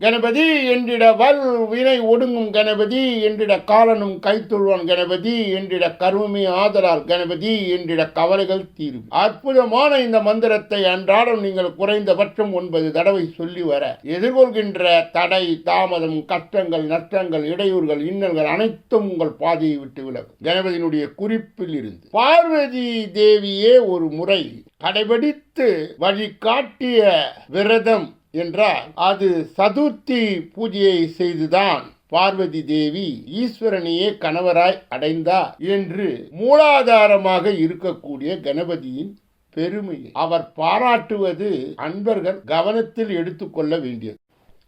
கணபதி என்றிட வல் வினை ஒடுங்கும் கணபதி என்றிட காலனும் கைத்துள்வான் கணபதி என்றிட கருமமே ஆதலால் கணபதி என்றிட கவலைகள் தீரும். அற்புதமான இந்த மந்திரத்தை அன்றாடம் நீங்கள் குறைந்தபட்சம் ஒன்பது தடவை சொல்லி வர எதிர்கொள்கின்ற தடை தாமதம் கஷ்டங்கள் நஷ்டங்கள் இடையூறுகள் இன்னல்கள் அனைத்தும் உங்கள் பாதையை விட்டு விலகும். கணபதியினுடைய குறிப்பில் இருந்து பார்வதி தேவியே ஒரு முறை கடைபிடித்து வழிகாட்டிய விரதம் என்றால் அது சதுர்த்தி பூஜையை செய்துதான் பார்வதி தேவி ஈஸ்வரனையே கணவராய் அடைந்தார் என்று மூலாதாரமாக இருக்கக்கூடிய கணபதியின் பெருமையை அவர் பாராட்டுவது அன்பர்கள் கவனத்தில் எடுத்துக்கொள்ள வேண்டியது.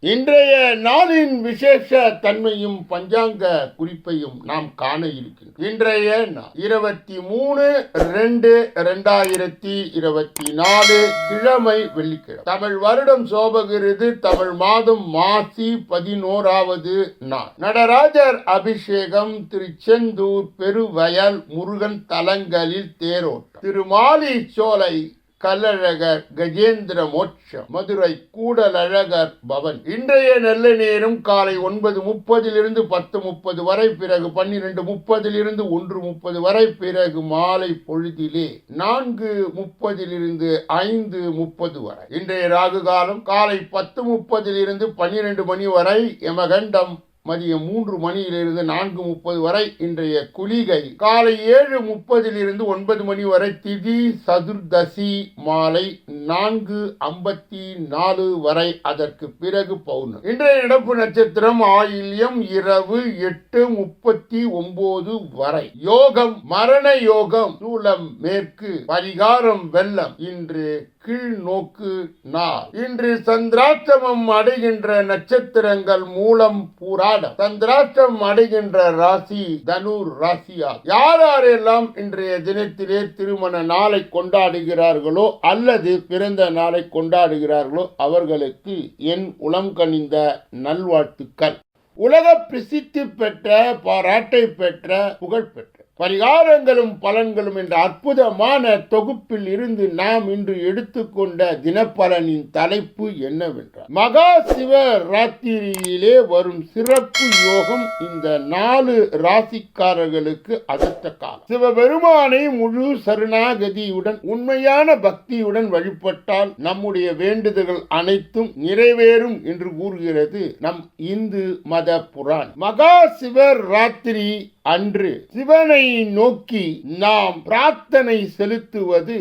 இன்றைய நாளின் விசேஷ தன்மையும் பஞ்சாங்க குறிப்பையும் நாம் காண இருக்கின்றோம். இன்றைய நாள் இருபத்தி மூணு ரெண்டு ரெண்டாயிரத்தி இருபத்தி நாலு கிழமை வெள்ளிக்கிழமை. தமிழ் வருடம் சோபகிருது தமிழ் மாதம் மாசி பதினோராவது நாள். நடராஜர் அபிஷேகம் திருச்செந்தூர் பெருவயல் முருகன் தலங்களில் தேரோட்டம். திருமாலி சோலை கல்லழகர் கஜேந்திர மோட்சம். மதுரை கூடலழகர் பவன். இன்றைய நல்ல நேரம் காலை ஒன்பது முப்பதிலிருந்து பத்து முப்பது வரை பிறகு பன்னிரண்டு முப்பதிலிருந்து ஒன்று முப்பது வரை பிறகு மாலை பொழுதிலே நான்கு முப்பதிலிருந்து ஐந்து முப்பது வரை. இன்றைய ராகு காலம் காலை பத்து முப்பதிலிருந்து பன்னிரண்டு மணி வரை யமகண்டம் மதியம் மூன்று மணியிலிருந்து நான்கு முப்பது வரை இன்றைய குளிகை. காலை ஏழு முப்பதிலிருந்து ஒன்பது மணி வரை திதி சதுர்தசி மாலை நான்கு ஐம்பத்தி நாலு வரை அதற்கு பிறகு பௌர்ணமி. இன்றைய நடப்பு நட்சத்திரம் ஆயில்யம் இரவு எட்டு முப்பத்தி ஒன்பது வரை. யோகம் மரண யோகம் சூலம் மேற்கு பரிகாரம் வெள்ளம். இன்று கீழ் நோக்கு நாள் இன்று சந்திராஷ்டமம் அடைகின்ற நட்சத்திரங்கள் மூலம் பூராடம் சந்திராஷ்டம் அடைகின்ற ராசி தனுர் ராசியா யார் யாரெல்லாம் இன்றைய தினத்திலே திருமண நாளை கொண்டாடுகிறார்களோ அல்லது பிறந்த நாளை கொண்டாடுகிறார்களோ அவர்களுக்கு என் உளம் கனிந்த நல்வாழ்த்துக்கள். உலக பிரசித்தி பெற்ற பாராட்டை பெற்ற புகழ் பெற்ற பரிகாரங்களும் பலன்களும் என்ற அற்புதமான தொகுப்பில் இருந்து நாம் இன்று எடுத்துக்கொண்ட தினப்பலனின் தலைப்பு என்னவென்றால் மகா சிவ ராத்திரியிலே வரும் சிறப்பு யோகம் இந்த நாலு ராசிக்காரர்களுக்கு அடுத்த காலம். சிவபெருமானை முழு சரணாகதியுடன் உண்மையான பக்தியுடன் வழிபட்டால் நம்முடைய வேண்டுதல்கள் அனைத்தும் நிறைவேறும் என்று கூறுகிறது நம் இந்து மத புராணம். மகா சிவ ராத்திரி அன்று சிவனை நோக்கி நாம் பிரார்த்தனை செலுத்துவது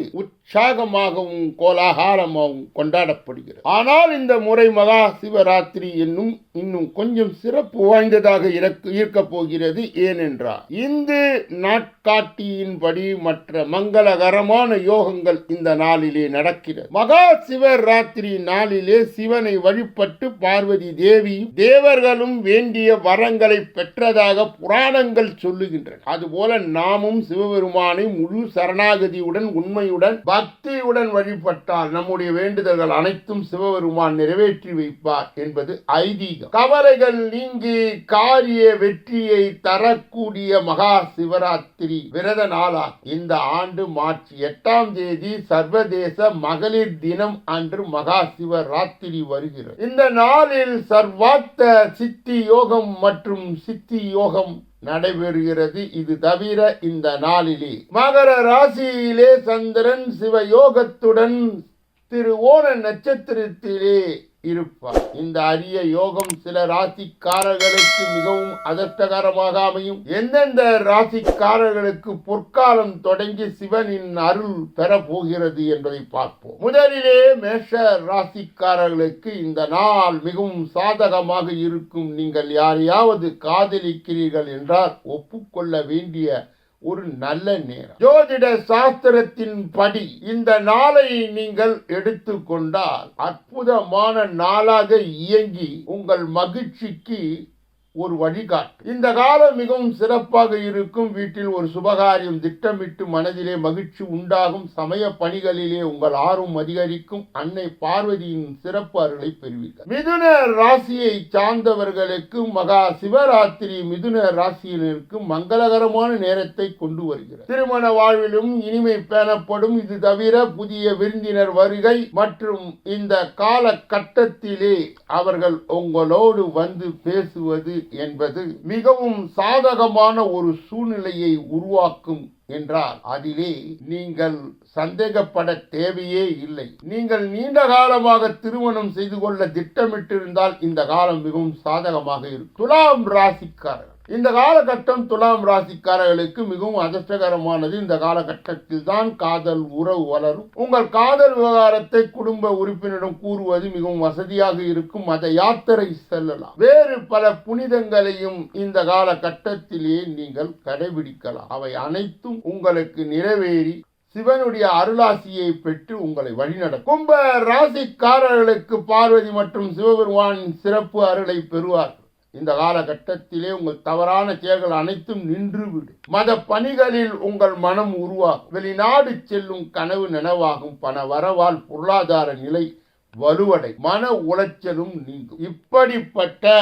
உற்சாகமாகவும் கோலாகாலமாகவும் கொண்டாடப்படுகிறது. ஆனால் இந்த முறை மகா சிவராத்திரி என்னும் இன்னும் கொஞ்சம் சிறப்பு வாய்ந்ததாக இருக்க இருக்கப் போகிறது ஏனென்றால் இந்து நாட்காட்டியின்படி மற்ற மங்களகரமான யோகங்கள் இந்த நாளிலே நடக்கிறது. மகா சிவராத்திரி நாளிலே சிவனை வழிபட்டு பார்வதி தேவி தேவர்களும் வேண்டிய வரங்களை பெற்றதாக புராணங்கள் சொல்லுகின்றன. அதுபோல நாமும் சிவபெருமானை முழு சரணாகதியுடன் உண்மையுடன் பக்தியுடன் வழிபட்டால் நம்முடைய வேண்டுதல்கள் அனைத்தும் சிவபெருமான் நிறைவேற்றி வைப்பார் என்பது ஐதீகம். கவலைகள் நீங்கி காரிய வெற்றியை தரக்கூடிய மகா சிவராத்திரி விரத நாளாகும் இந்த ஆண்டு மார்ச் எட்டாம் தேதி சர்வதேச மகளிர் தினம் அன்று மகா சிவராத்திரி வருகிறது. இந்த நாளில் சர்வாத்த சித்தி யோகம் மற்றும் சித்தி யோகம் நடைபெறுகிறது. இது தவிர இந்த நாளிலே மகர ராசியிலே சந்திரன் சிவயோகத்துடன் திரு ஓண நட்சத்திரத்திலே இருப்பார். இந்த அரிய யோகம் சில ராசிக்காரர்களுக்கு மிகவும் அதர்ஷ்டகரமாக அமையும் எந்தெந்த ராசிக்காரர்களுக்கு பொற்காலம் தொடங்கி சிவனின் அருள் பெற போகிறது என்பதை பார்ப்போம். முதலிலே மேஷ ராசிக்காரர்களுக்கு இந்த நாள் மிகவும் சாதகமாக இருக்கும். நீங்கள் யாரையாவது காதலிக்கிறீர்கள் என்றால் ஒப்புக்கொள்ள வேண்டிய ஒரு நல்ல நேரம். ஜோதிட சாஸ்திரத்தின் படி இந்த நாளை நீங்கள் எடுத்துக்கொண்டால் அற்புதமான நாளாக இயங்கி உங்கள் மகிழ்ச்சிக்கு ஒரு வழிகாட்டு இந்த காலம் மிகவும் சிறப்பாக இருக்கும் வீட்டில் ஒரு சுபகாரியம் திட்டமிட்டு மனதிலே மகிழ்ச்சி உண்டாகும். சமய பணிகளிலே உங்கள் ஆர்வம் அதிகரிக்கும். அன்னை பார்வதியின் சிறப்பு அருளை பெறுவீர்கள். மிதுன ராசியை சார்ந்தவர்களுக்கு மகா சிவராத்திரி மிதுன ராசியினருக்கு மங்களகரமான நேரத்தை கொண்டு வருகிறது. திருமண வாழ்விலும் இனிமை பேணப்படும். இது தவிர புதிய விருந்தினர் வருகை மற்றும் இந்த காலகட்டத்திலே அவர்கள் உங்களோடு வந்து பேசுவது என்பது மிகவும் சாதகமான ஒரு சூழ்நிலையை உருவாக்கும் என்றால் அதிலே நீங்கள் சந்தேகப்பட தேவையே இல்லை. நீங்கள் நீண்ட காலமாக திருமணம் செய்து கொள்ள திட்டமிட்டிருந்தால் இந்த காலம் மிகவும் சாதகமாக இருக்கும். துலாம் ராசிக்காரர். இந்த காலகட்டம் துலாம் ராசிக்காரர்களுக்கு மிகவும் அதிர்ஷ்டகரமானது. இந்த காலகட்டத்தில் தான் காதல் உறவு வளரும். உங்கள் காதல் விவகாரத்தை குடும்ப உறுப்பினரிடம் கூறுவது மிகவும் வசதியாக இருக்கும். அதை யாத்திரை செல்லலாம். வேறு பல புனிதங்களையும் இந்த காலகட்டத்திலேயே நீங்கள் கடைபிடிக்கலாம். அவை அனைத்தும் உங்களுக்கு நிறைவேறி சிவனுடைய அருளாசியை பெற்று உங்களை வழிநடக்கும் கும்ப ராசிக்காரர்களுக்கு பார்வதி மற்றும் சிவபெருமானின் சிறப்பு அருளை பெறுவார்கள். இந்த காலகட்டத்திலே உங்கள் தவறான செயல்கள் அனைத்தும் நின்றுவிடும். மத பணிகளில் உங்கள் மனம் உருவாகும். வெளிநாடு செல்லும் கனவு நனவாகும். பண வரவால் பொருளாதார நிலை வலுவடை மன உளைச்சலும் நீங்கும். இப்படிப்பட்ட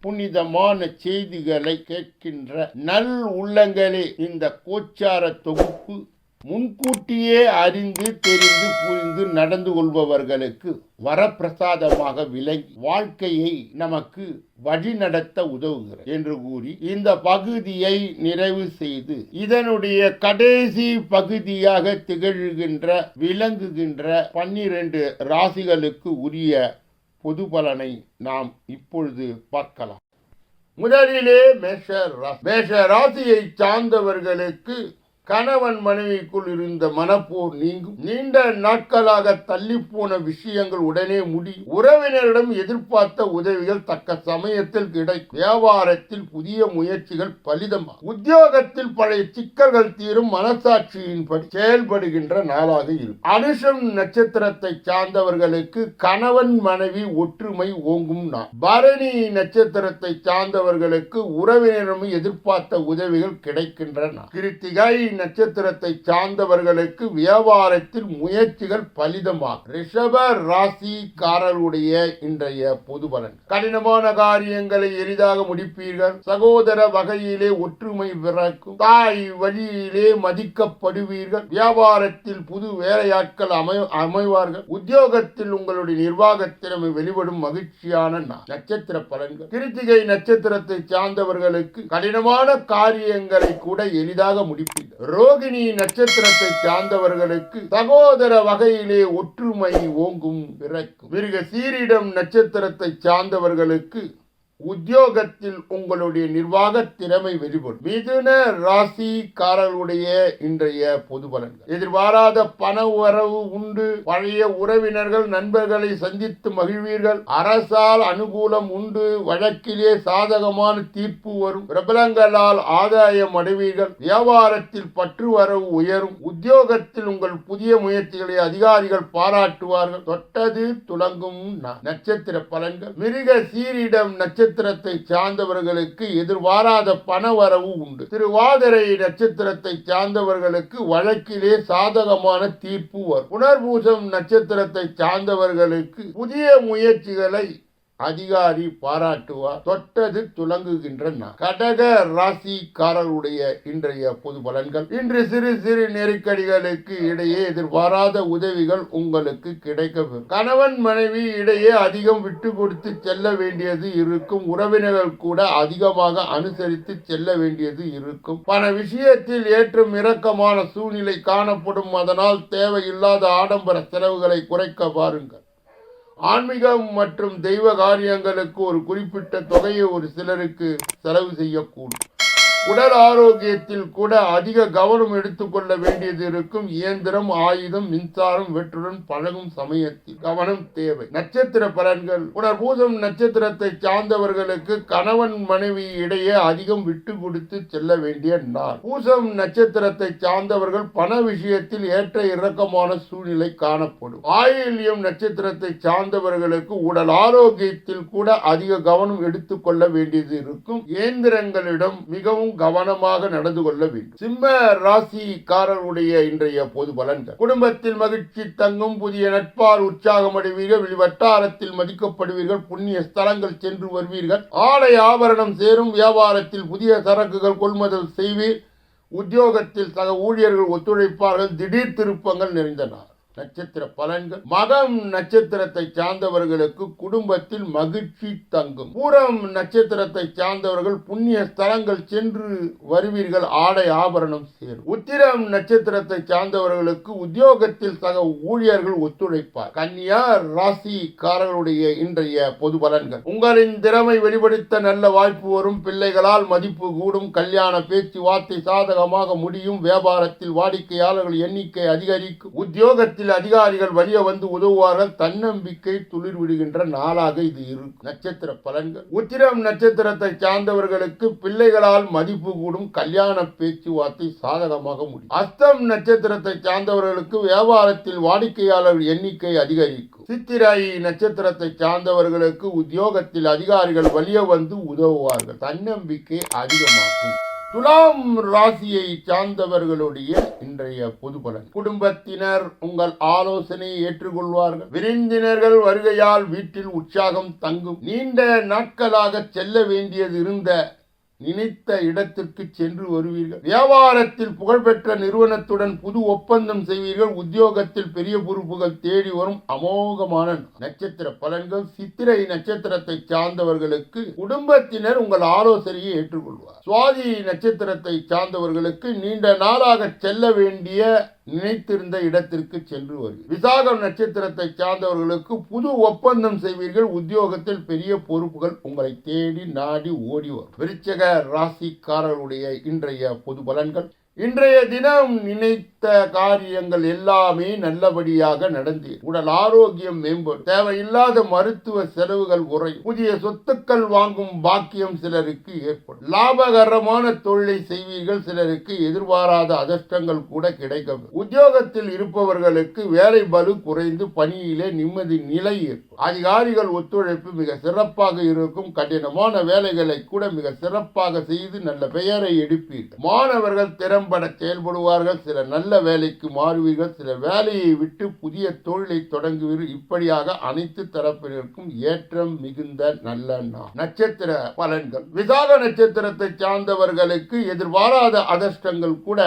புனிதமான செய்திகளை கேட்கின்ற நல் உள்ளங்களே இந்த கோச்சார தொகுப்பு முன்கூட்டியே அறிந்து தெரிந்து புரிந்து நடந்து கொள்பவர்களுக்கு வரப்பிரசாதமாக விளங்கி வாழ்க்கையை நமக்கு வழிநடத்த உதவுகிறது என்று கூறி இந்த பகுதியை நிறைவு செய்து இதனுடைய கடைசி பகுதியாக திகழ்கின்ற விளங்குகின்ற பன்னிரண்டு ராசிகளுக்கு உரிய பொது பலனை நாம் இப்பொழுது பார்க்கலாம். முதலிலே மேஷ ராசி. மேஷ ராசியை சார்ந்தவர்களுக்கு கணவன் மனைவிக்குள் இருந்த மனப்போர் நீங்கும். நீண்ட நாட்களாக தள்ளிப்போன விஷயங்கள் உடனே முடி. உறவினரிடம் எதிர்பார்த்த உதவிகள் தக்க சமயத்தில் கிடைக்கும் வியாபாரத்தில் புதிய முயற்சிகள் பலிதமா. உத்தியோகத்தில் பழைய சிக்கல்கள் தீரும் மனசாட்சியின்படி செயல்படுகின்ற நாளாக இருக்கும் அனுஷம் நட்சத்திரத்தை சார்ந்தவர்களுக்கு கணவன் மனைவி ஒற்றுமை ஓங்கும் நாள். பரணி நட்சத்திரத்தை சார்ந்தவர்களுக்கு உறவினரும் எதிர்பார்த்த உதவிகள் கிடைக்கின்றன. கிருத்திகை நட்சத்திரத்தை சார்ந்தவர்களுக்கு வியாபாரத்தில் முயற்சிகள் பலிதமாகும். ரிஷப ராசிக்காரருடைய இன்றைய பொது பலன். கடினமான காரியங்களை எளிதாக முடிப்பீர்கள். சகோதர வகையிலே ஒற்றுமை பிறக்கும். தாய் வழியிலே மதிக்கப்படுவீர்கள். வியாபாரத்தில் புது வேலையாட்கள் அமை அமைவார்கள். உத்தியோகத்தில் உங்களுடைய நிர்வாகத்திறமை வெளிவடும் வெளிப்படும் மகிழ்ச்சியான நட்சத்திர பலன்கள். கிருத்திகை நட்சத்திரத்தை சார்ந்தவர்களுக்கு கடினமான காரியங்களை கூட எளிதாக முடிப்பீர்கள். ரோகிணி நட்சத்திரத்தை சார்ந்தவர்களுக்கு சகோதர வகையிலே ஒற்றுமை ஓங்கும் பிறக்கும் மிருக சீரிடம் நட்சத்திரத்தை சார்ந்தவர்களுக்கு உத்தியோகத்தில் உங்களுடைய நிர்வாக திறமை வெளிப்படும். மிதுன ராசிக்காரர்களுடைய இன்றைய பொது பலன்கள். எதிர்பாராத பண உறவு உண்டு. பழைய உறவினர்கள் நண்பர்களை சந்தித்து மகிழ்வீர்கள். அரசால் அனுகூலம் உண்டு. வழக்கிலே சாதகமான தீர்ப்பு வரும். பிரபலங்களால் ஆதாயம் அடைவீர்கள். வியாபாரத்தில் பற்று வரவு உயரும். உத்தியோகத்தில் உங்கள் புதிய முயற்சிகளை அதிகாரிகள் பாராட்டுவார்கள். தொட்டது துலங்கும் நட்சத்திர பலன்கள். மிருக சீரிடம் நட்சத்திர நட்சத்திரத்தை சார்ந்தவர்களுக்கு எதிர்பாராத பண வரவு உண்டு. திருவாதிரை நட்சத்திரத்தை சார்ந்தவர்களுக்கு வழக்கிலே சாதகமான தீர்ப்பு வரும். புனர்பூசம் நட்சத்திரத்தை சார்ந்தவர்களுக்கு புதிய முயற்சிகளை அதிகாரி பாராட்டுவார் தொட்டது துலங்குகின்ற கடக ராசிக்காரருடைய இன்றைய பொது பலன்கள். இன்று சிறு சிறு நெருக்கடிகளுக்கு இடையே எதிர்பாராத உதவிகள் உங்களுக்கு கிடைக்கப்பெறும். கணவன் மனைவி இடையே அதிகம் விட்டு கொடுத்து செல்ல வேண்டியது இருக்கும். உறவினர்கள் கூட அதிகமாக அனுசரித்து செல்ல வேண்டியது இருக்கும். பண விஷயத்தில் ஏற்றும் இறக்கமான சூழ்நிலை காணப்படும். அதனால் தேவையில்லாத ஆடம்பர செலவுகளை குறைக்க பாருங்கள். ஆன்மீகம் மற்றும் தெய்வ காரியங்களுக்கு ஒரு குறிப்பிட்ட தொகையை ஒரு சிலருக்கு செலவு செய்யக்கூடும். உடல் ஆரோக்கியத்தில் கூட அதிக கவனம் எடுத்துக்கொள்ள வேண்டியது இருக்கும். இயந்திரம் ஆயுதம் மின்சாரம் வெற்றுடன் பழகும் சமயத்தில் கவனம் தேவை. நட்சத்திர பலன்கள். உடற்பூசம் நட்சத்திரத்தை சார்ந்தவர்களுக்கு கணவன் மனைவி இடையே அதிகம் விட்டு கொடுத்து செல்ல வேண்டிய நாள். பூசம் நட்சத்திரத்தை சார்ந்தவர்கள் பண விஷயத்தில் ஏற்ற இறக்கமான சூழ்நிலை காணப்படும். ஆயில்யம் நட்சத்திரத்தை சார்ந்தவர்களுக்கு உடல் ஆரோக்கியத்தில் கூட அதிக கவனம் எடுத்துக்கொள்ள வேண்டியது இருக்கும். இயந்திரங்களிடம் மிகவும் கவனமாக நடந்து கொள்ள வேண்டும். சிம்ம ராசிக்காரருடைய இன்றைய பொது பலன்கள் குடும்பத்தில் மகிழ்ச்சி தங்கும் புதிய நட்பால் உற்சாகம் அடைவீர்கள் வட்டாரத்தில் மதிக்கப்படுவீர்கள் புண்ணிய ஸ்தலங்கள் சென்று வருவீர்கள் ஆலை ஆபரணம் சேரும் வியாபாரத்தில் புதிய சரக்குகள் கொள்முதல் செய்வீர் உத்தியோகத்தில் சக ஊழியர்கள் ஒத்துழைப்பார்கள் திடீர் திருப்பங்கள் நிறைந்தன. நட்சத்திர பலன்கள். மகம் நட்சத்திரத்தை சார்ந்தவர்களுக்கு குடும்பத்தில் மகிழ்ச்சி தங்கும். பூரம் நட்சத்திரத்தை சார்ந்தவர்கள் புண்ணிய ஸ்தலங்கள் சென்று வருவீர்கள். ஆடை ஆபரணம் சேரும். உத்திரம் நட்சத்திரத்தை சார்ந்தவர்களுக்கு உத்தியோகத்தில் சக ஊழியர்கள் ஒத்துழைப்பார். கன்னியா ராசிக்காரர்களுடைய இன்றைய பொது பலன்கள். உங்களின் திறமை வெளிப்படுத்த நல்ல வாய்ப்பு வரும். பிள்ளைகளால் மதிப்பு கூடும். கல்யாண பேச்சுவார்த்தை சாதகமாக முடியும். வியாபாரத்தில் வாடிக்கையாளர்கள் எண்ணிக்கை அதிகரிக்கும். உத்தியோகத்தில் அதிகாரிகள் வழிய வந்து உதவுவார்கள். தன்னம்பிக்கை துளிர் விடுகின்ற நாளாக இது இருக்கும் நட்சத்திர பலன்கள். உத்திரம் நட்சத்திரத்தை சார்ந்தவர்களுக்கு பிள்ளைகளால் மதிப்பு கூடும் கல்யாண பேச்சுவார்த்தை சாதகமாக முடியும். அஸ்தம் நட்சத்திரத்தை சார்ந்தவர்களுக்கு வியாபாரத்தில் வாடிக்கையாளர் எண்ணிக்கை அதிகரிக்கும். சித்திரை நட்சத்திரத்தை சார்ந்தவர்களுக்கு உத்தியோகத்தில் அதிகாரிகள் வழிய வந்து உதவுவார்கள். தன்னம்பிக்கை அதிகமாகும். துலாம் ராசியை சார்ந்தவர்களுடைய இன்றைய பொது பலன். குடும்பத்தினர் உங்கள் ஆலோசனையை ஏற்றுக்கொள்வார்கள். விருந்தினர்கள் வருகையால் வீட்டில் உற்சாகம் தங்கும். நீண்ட நாட்களாக செல்ல வேண்டியது இருந்த நினைத்த இடத்திற்கு சென்று வருவீர்கள். வியாபாரத்தில் புகழ்பெற்ற நிறுவனத்துடன் புது ஒப்பந்தம் செய்வீர்கள். உத்தியோகத்தில் பெரிய பொறுப்புகள் தேடி வரும் அமோகமான நட்சத்திர பலன்கள். சித்திரை நட்சத்திரத்தை சார்ந்தவர்களுக்கு குடும்பத்தினர் உங்கள் ஆலோசனையை ஏற்றுக்கொள்வார். சுவாதி நட்சத்திரத்தை சார்ந்தவர்களுக்கு நீண்ட நாளாக செல்ல வேண்டிய நினைத்திருந்த இடத்திற்கு சென்று வருகிறது விசாகம் நட்சத்திரத்தை சார்ந்தவர்களுக்கு புது ஒப்பந்தம் செய்வீர்கள். உத்தியோகத்தில் பெரிய பொறுப்புகள் உங்களை தேடி நாடி ஓடி வரும். விருச்சக ராசிக்காரர்களுடைய இன்றைய பொது பலன்கள். இன்றைய தினம் நினைத்த காரியங்கள் எல்லாமே நல்லபடியாக நடந்தது உடல் ஆரோக்கியம் மேம்படும் தேவையில்லாத மருத்துவ செலவுகள் குறையும். புதிய சொத்துக்கள் வாங்கும் பாக்கியம் சிலருக்கு ஏற்படும். லாபகரமான தொழிலை செய்வீர்கள் சிலருக்கு எதிர்பாராத அதிர்ஷ்டங்கள் கூட கிடைக்கும். உத்தியோகத்தில் இருப்பவர்களுக்கு வேலை பலு குறைந்து பணியிலே நிம்மதி நிலை ஏற்படும். அதிகாரிகள் ஒத்துழைப்பு மிக சிறப்பாக இருக்கும். கடினமான வேலைகளை கூட மிக சிறப்பாக செய்து நல்ல பெயரை எடுப்பீர்கள். மாணவர்கள் திறம்பட செயல்படுவார்கள். சில நல்ல நல்ல வேலைக்கு மாறுவீர்கள். சில வேலையை விட்டு புதிய தொழிலை தொடங்குவீர்கள். இப்படியாக அனைத்து தரப்பினருக்கும் ஏற்றம் மிகுந்த நல்ல நாள். நட்சத்திர பலன்கள். விசாக நட்சத்திரத்தை சார்ந்தவர்களுக்கு எதிர்பாராத அதிர்ஷ்டங்கள் கூட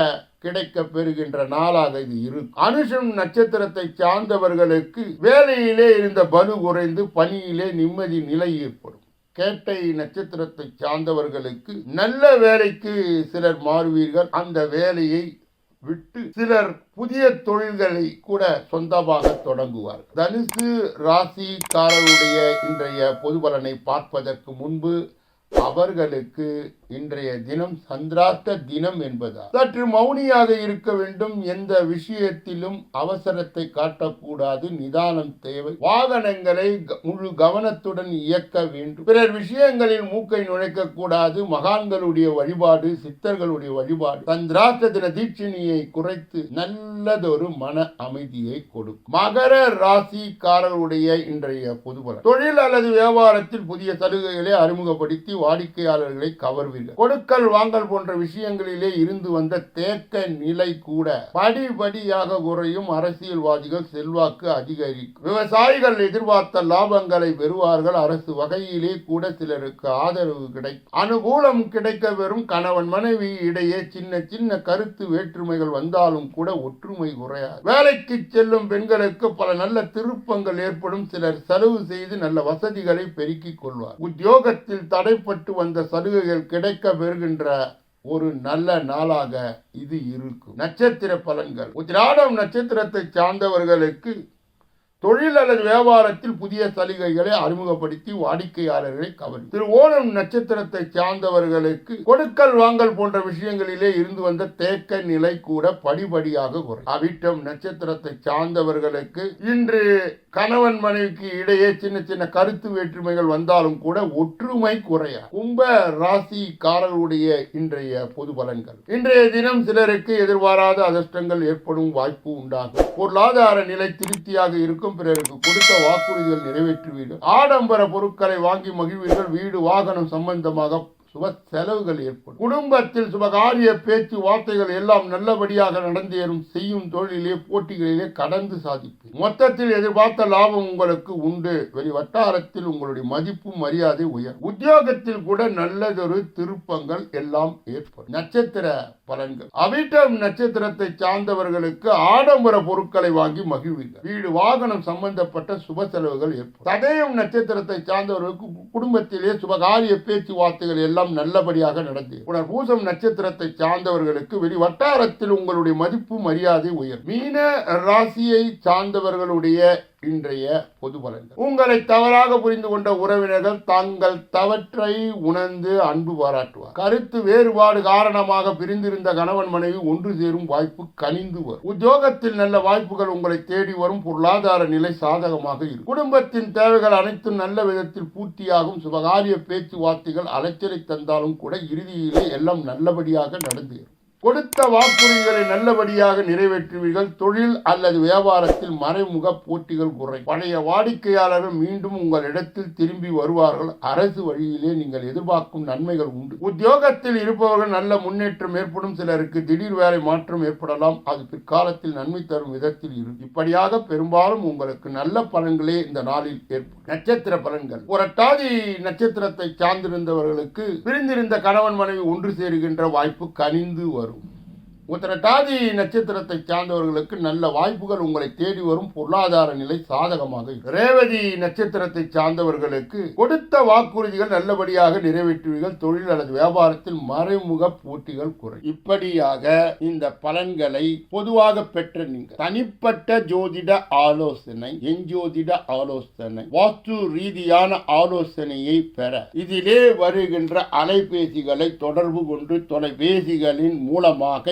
கிடைக்க பெறுகின்ற நாளாக இது இருக்கும். அனுஷம் நட்சத்திரத்தை சார்ந்தவர்களுக்கு வேலையிலே இருந்த பலு குறைந்து பணியிலே நிம்மதி நிலை ஏற்படும். கேட்டை நட்சத்திரத்தை சார்ந்தவர்களுக்கு நல்ல வேலைக்கு சிலர் மாறுவீர்கள். அந்த வேலையை விட்டு சிலர் புதிய தொழில்களை கூட சொந்தமாக தொடங்குவார் தனுசு ராசிக்காரருடைய இன்றைய பொது பலனை பார்ப்பதற்கு முன்பு அவர்களுக்கு இன்றைய தினம் சந்திராத்த தினம் என்பதா சற்று மௌனியாக இருக்க வேண்டும். எந்த விஷயத்திலும் அவசரத்தை காட்டக்கூடாது. நிதானம் தேவை. வாகனங்களை க- முழு கவனத்துடன் இயக்க வேண்டும். பிறர் விஷயங்களில் மூக்கை நுழைக்க கூடாது மகான்களுடைய வழிபாடு சித்தர்களுடைய வழிபாடு. சந்திராத்த தின தீட்சணியை குறைத்து நல்லதொரு மன அமைதியை கொடுக்கும். மகர ராசிக்காரர்களுடைய இன்றைய பொதுபலம் தொழில் அல்லது வியாபாரத்தில் புதிய சலுகைகளை அறிமுகப்படுத்தி வாடிக்கையாளர்களை கவர்வீர்கள். கொடுக்கல் வாங்கல் போன்ற விஷயங்களிலே இருந்து வந்த தேக்க நிலை கூட படிபடியாக குறையும். அரசியல்வாதிகள் செல்வாக்கு அதிகரிக்கும். விவசாயிகள் எதிர்பார்த்த லாபங்களை பெறுவார்கள். அரசு வகையிலே கூட சிலருக்கு ஆதரவு கிடைக்கும். அனுகூலம் கிடைக்க பெறும் கணவன் மனைவி இடையே சின்ன சின்ன கருத்து வேற்றுமைகள் வந்தாலும் கூட ஒற்றுமை குறையாது. வேலைக்கு செல்லும் பெண்களுக்கு பல நல்ல திருப்பங்கள் ஏற்படும். சிலர் செலவு செய்து நல்ல வசதிகளை பெருக்கிக் கொள்வார். உத்தியோகத்தில் தடைப்ப தடைப்பட்டு வந்த சலுகைகள் கிடைக்க பெறுகின்ற ஒரு நல்ல நாளாக இது இருக்கும். நட்சத்திர பலன்கள். உத்திராடம் நட்சத்திரத்தை சார்ந்தவர்களுக்கு தொழில் அல்லது வியாபாரத்தில் புதிய சலுகைகளை அறிமுகப்படுத்தி வாடிக்கையாளர்களை கவரும். திரு ஓணம் நட்சத்திரத்தை சார்ந்தவர்களுக்கு கொடுக்கல் வாங்கல் போன்ற விஷயங்களிலே இருந்து வந்த தேக்க நிலை கூட படிபடியாக குறையும். அவிட்டம் நட்சத்திரத்தை சார்ந்தவர்களுக்கு இன்று கணவன் மனைவிக்கு இடையே சின்ன சின்ன கருத்து வேற்றுமைகள் வந்தாலும் கூட ஒற்றுமை குறைய கும்ப ராசிக்காரர்களுடைய இன்றைய பொது பலன்கள். இன்றைய தினம் சிலருக்கு எதிர்பாராத அதிர்ஷ்டங்கள் ஏற்படும் வாய்ப்பு உண்டாகும். பொருளாதார நிலை திருப்தியாக இருக்கும் பிறருக்கு கொடுத்த வாக்குறுதிகள் நிறைவேற்றுவீர்கள் ஆடம்பர பொருட்களை வாங்கி மகிழ்வீர்கள். வீடு வாகனம் சம்பந்தமாக சுப செலவுகள் ஏற்படும். குடும்பத்தில் சுபகாரிய பேச்சு வார்த்தைகள் எல்லாம் நல்லபடியாக நடந்தேறும். செய்யும் தொழிலே போட்டிகளிலே கடந்து சாதிப்பு மொத்தத்தில் எதிர்பார்த்த லாபம் உங்களுக்கு உண்டு. வெளி வட்டாரத்தில் உங்களுடைய மதிப்பு மரியாதை உயர். உத்தியோகத்தில் கூட நல்லதொரு திருப்பங்கள் எல்லாம் ஏற்படும். நட்சத்திர பலன்கள். அவிட்டம் நட்சத்திரத்தை சார்ந்தவர்களுக்கு ஆடம்பர பொருட்களை வாங்கி மகிழ்வீர்கள். வீடு வாகனம் சம்பந்தப்பட்ட சுப செலவுகள் ஏற்படும். சதயம் நட்சத்திரத்தை சார்ந்தவர்களுக்கு குடும்பத்திலே சுபகாரிய பேச்சுவார்த்தைகள் எல்லாம் நல்லபடியாக நடந்தது. உடல் பூசம் நட்சத்திரத்தை சார்ந்தவர்களுக்கு வெளி வட்டாரத்தில் உங்களுடைய மதிப்பு மரியாதை உயர் மீன ராசியை சார்ந்தவர்களுடைய இன்றைய பொது பலன்கள். உங்களை தவறாக புரிந்து கொண்ட உறவினர்கள் தங்கள் தவற்றை உணர்ந்து அன்பு பாராட்டுவார் கருத்து வேறுபாடு காரணமாக பிரிந்திருந்த கணவன் மனைவி ஒன்று சேரும் வாய்ப்பு கனிந்து வரும். உத்தியோகத்தில் நல்ல வாய்ப்புகள் உங்களை தேடி வரும். பொருளாதார நிலை சாதகமாக இருக்கும். குடும்பத்தின் தேவைகள் அனைத்தும் நல்ல விதத்தில் பூர்த்தியாகும். சுபகாரிய பேச்சுவார்த்தைகள் அலைச்சலை தந்தாலும் கூட இறுதியிலே எல்லாம் நல்லபடியாக நடந்து கொடுத்த வாக்குறுதிகளை நல்லபடியாக நிறைவேற்றுவீர்கள். தொழில் அல்லது வியாபாரத்தில் மறைமுக போட்டிகள் குறை பழைய வாடிக்கையாளர்கள் மீண்டும் உங்கள் இடத்தில் திரும்பி வருவார்கள். அரசு வழியிலே நீங்கள் எதிர்பார்க்கும் நன்மைகள் உண்டு. உத்தியோகத்தில் இருப்பவர்கள் நல்ல முன்னேற்றம் ஏற்படும். சிலருக்கு திடீர் வேலை மாற்றம் ஏற்படலாம். அது பிற்காலத்தில் நன்மை தரும் விதத்தில் இருக்கும் இப்படியாக பெரும்பாலும் உங்களுக்கு நல்ல பலன்களே இந்த நாளில் ஏற்படும். நட்சத்திர பலன்கள். புரட்டாதி நட்சத்திரத்தை சார்ந்திருந்தவர்களுக்கு பிரிந்திருந்த கணவன் மனைவி ஒன்று சேருகின்ற வாய்ப்பு கனிந்து வரும். உத்திரட்டாதி நட்சத்திரத்தை சார்ந்தவர்களுக்கு நல்ல வாய்ப்புகள் உங்களை தேடி வரும் பொருளாதார நிலை சாதகமாக ரேவதி நட்சத்திரத்தை சார்ந்தவர்களுக்கு கொடுத்த வாக்குறுதிகள் நல்லபடியாக நிறைவேற்றுவீர்கள். தொழில் அல்லது வியாபாரத்தில் மறைமுக போட்டிகள் குறை இப்படியாக இந்த பலன்களை பொதுவாக பெற்ற நீங்கள் தனிப்பட்ட ஜோதிட ஆலோசனை எஞ்சோதிட ஆலோசனை வாஸ்து ரீதியான ஆலோசனையை பெற இதிலே வருகின்ற அலைபேசிகளை தொடர்பு கொண்டு தொலைபேசிகளின் மூலமாக